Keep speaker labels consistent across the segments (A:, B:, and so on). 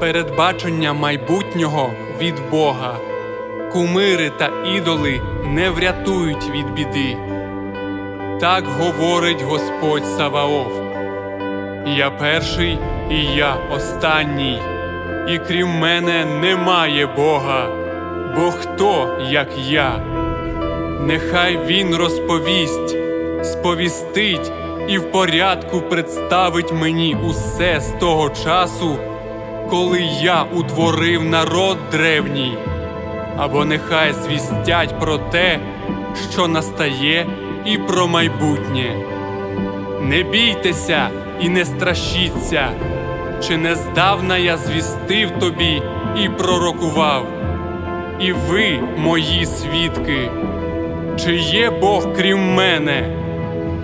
A: передбачення майбутнього від Бога. Кумири та ідоли не врятують від біди. Так говорить Господь Саваоф. Я перший і я останній, і крім мене немає Бога, бо хто, як я? Нехай він розповість, сповістить і в порядку представить мені усе з того часу, коли я утворив народ древній, або нехай звістять про те, що настає, і про майбутнє. Не бійтеся і не страшіться, чи не здавна я звістив тобі і пророкував, і ви, мої свідки, чи є Бог крім мене?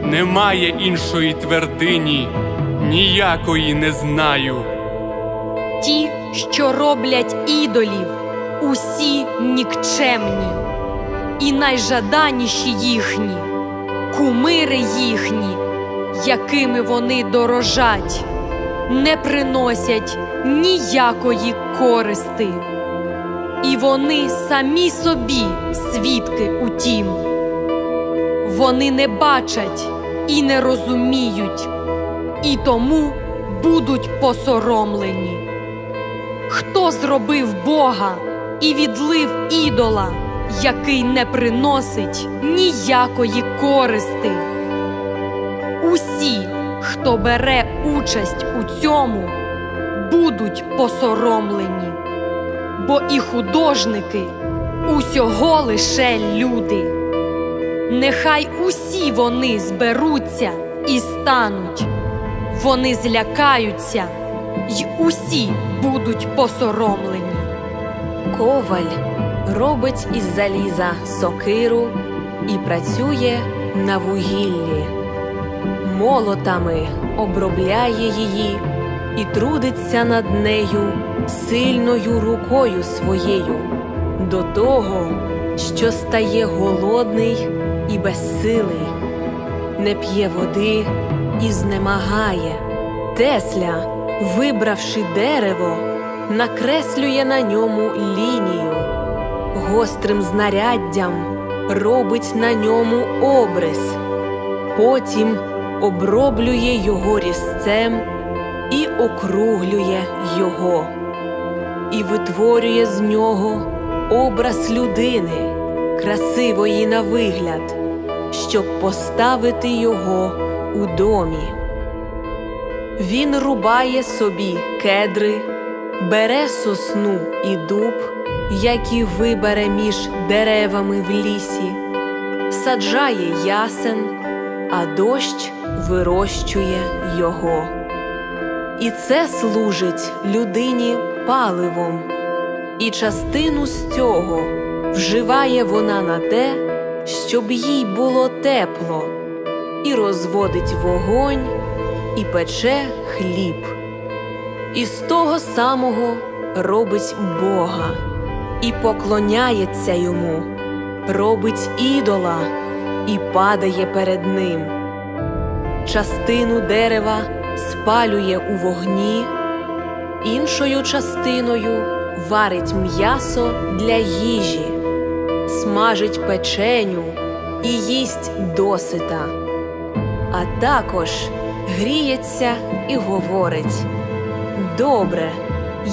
A: Немає іншої твердині, ніякої не знаю.
B: Ті, що роблять ідолів, усі нікчемні, і найжаданіші їхні, кумири їхні, якими вони дорожать, не приносять ніякої користи. І вони самі собі свідки у тім. Вони не бачать і не розуміють, і тому будуть посоромлені. Хто зробив Бога і відлив ідола, який не приносить ніякої користи? Усі, хто бере участь у цьому, будуть посоромлені, бо і художники усього лише люди. Нехай усі вони зберуться і стануть, вони злякаються, й усі будуть посоромлені.
C: Коваль робить із заліза сокиру і працює на вугіллі. Молотами обробляє її і трудиться над нею сильною рукою своєю, до того, що стає голодний і безсилий, не п'є води і знемагає. Тесля, вибравши дерево, накреслює на ньому лінію, гострим знаряддям робить на ньому обрис, потім оброблює його різцем і округлює його, і витворює з нього образ людини, красивої на вигляд, щоб поставити його у домі. Він рубає собі кедри, бере сосну і дуб, які вибере між деревами в лісі, саджає ясен, а дощ вирощує його. І це служить людині паливом, і частину з цього вживає вона на те, щоб їй було тепло, і розводить вогонь, і пече хліб. І з того самого робить Бога, і поклоняється йому, робить ідола і падає перед ним. Частину дерева спалює у вогні, іншою частиною варить м'ясо для їжі, смажить печеню і їсть досита, а також гріється і говорить: Добре,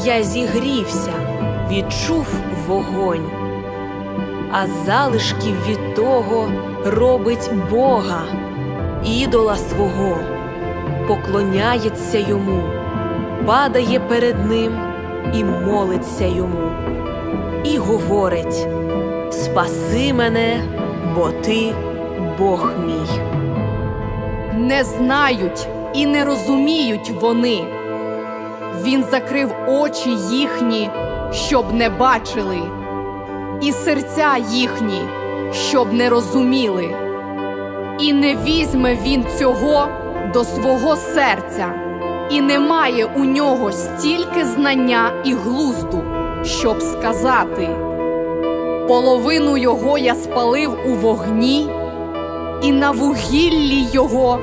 C: я зігрівся, відчув вогонь, а залишків від того робить Бога, ідола свого, поклоняється йому, падає перед ним і молиться йому, і говорить: Спаси мене, бо ти Бог мій.
D: Не знають і не розуміють вони. Він закрив очі їхні, щоб не бачили, і серця їхні, щоб не розуміли. І не візьме він цього до свого серця, і немає у нього стільки знання і глузду, щоб сказати: половину його я спалив у вогні, і на вугіллі його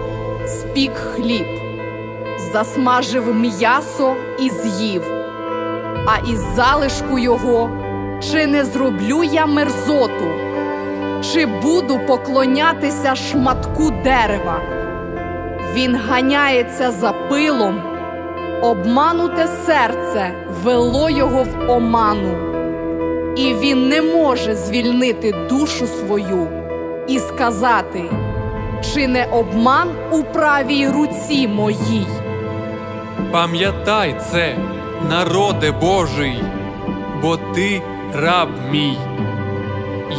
D: спік хліб, засмажив м'ясо і з'їв. а із залишку його чи не зроблю я мерзоту, чи буду поклонятися шматку дерева. Він ганяється за пилом, обмануте серце вело його в оману, і він не може звільнити душу свою і сказати, чи не обман у правій руці моїй.
A: Пам'ятай це, народе Божий, бо ти раб мій.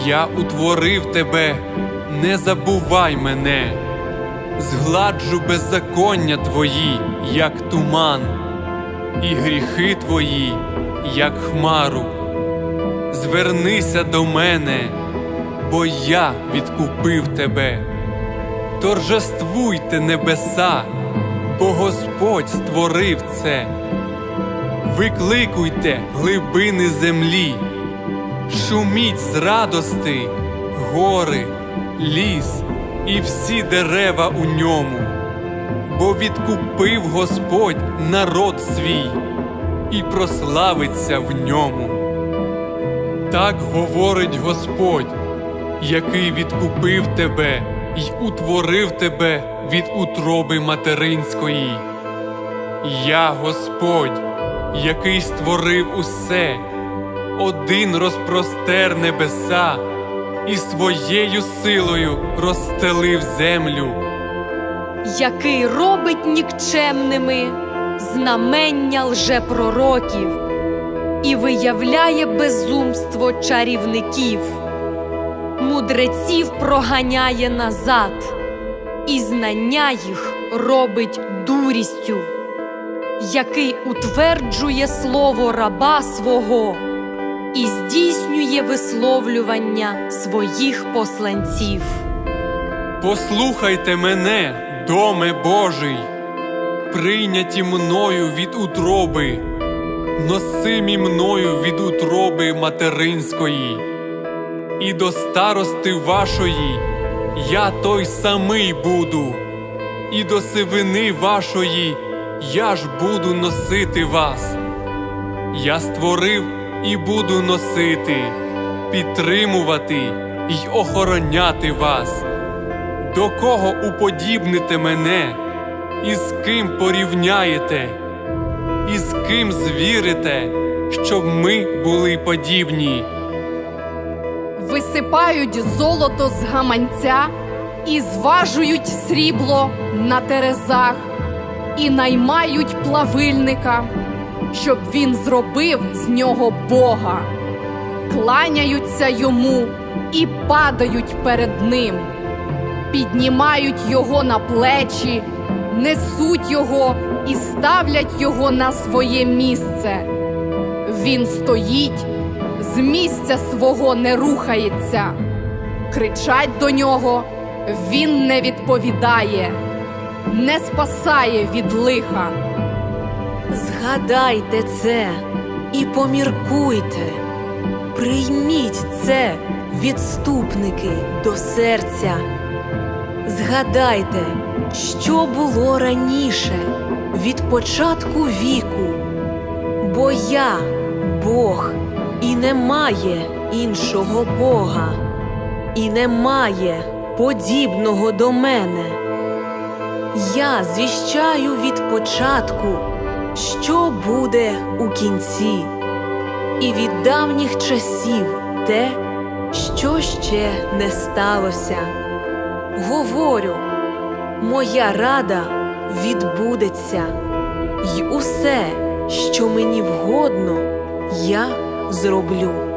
A: Я утворив тебе, не забувай мене, згладжу беззаконня твої, як туман, і гріхи твої, як хмару. Звернися до мене, бо я відкупив тебе. Торжествуйте небеса, бо Господь створив це. Викликуйте глибини землі, шуміть з радости, гори, ліс і всі дерева у ньому, бо відкупив Господь народ свій і прославиться в ньому. Так говорить Господь, який відкупив тебе й утворив тебе від утроби материнської. Я Господь, який створив усе, один розпростер небеса і своєю силою розстелив землю.
B: який робить нікчемними знамення лжепророків і виявляє безумство чарівників, мудреців проганяє назад, і знання їх робить дурістю, який утверджує слово раба свого і здійснює висловлювання своїх посланців.
A: Послухайте мене, доме Божий, прийняті мною від утроби, носимі мною від утроби материнської, і до старости вашої я той самий буду, і до сивини вашої я ж буду носити вас. Я створив і буду носити, підтримувати й охороняти вас. До кого уподібните мене, і з ким порівняєте, і з ким звірите, щоб ми були подібні.
D: Висипають золото з гаманця і зважують срібло на терезах, і наймають плавильника, щоб він зробив з нього Бога, кланяються йому і падають перед ним, піднімають його на плечі, несуть його і ставлять його на своє місце. Він стоїть, з місця свого не рухається. Кричать до нього, він не відповідає, не спасає від лиха.
C: Згадайте це і поміркуйте. Прийміть це, відступники, до серця. Згадайте, що було раніше, від початку віку. Бо я Бог, немає іншого Бога, і немає подібного до мене. Я звіщаю від початку, що буде у кінці, і від давніх часів те, що ще не сталося. Говорю, моя рада відбудеться, й усе, що мені вгодно, я зроблю.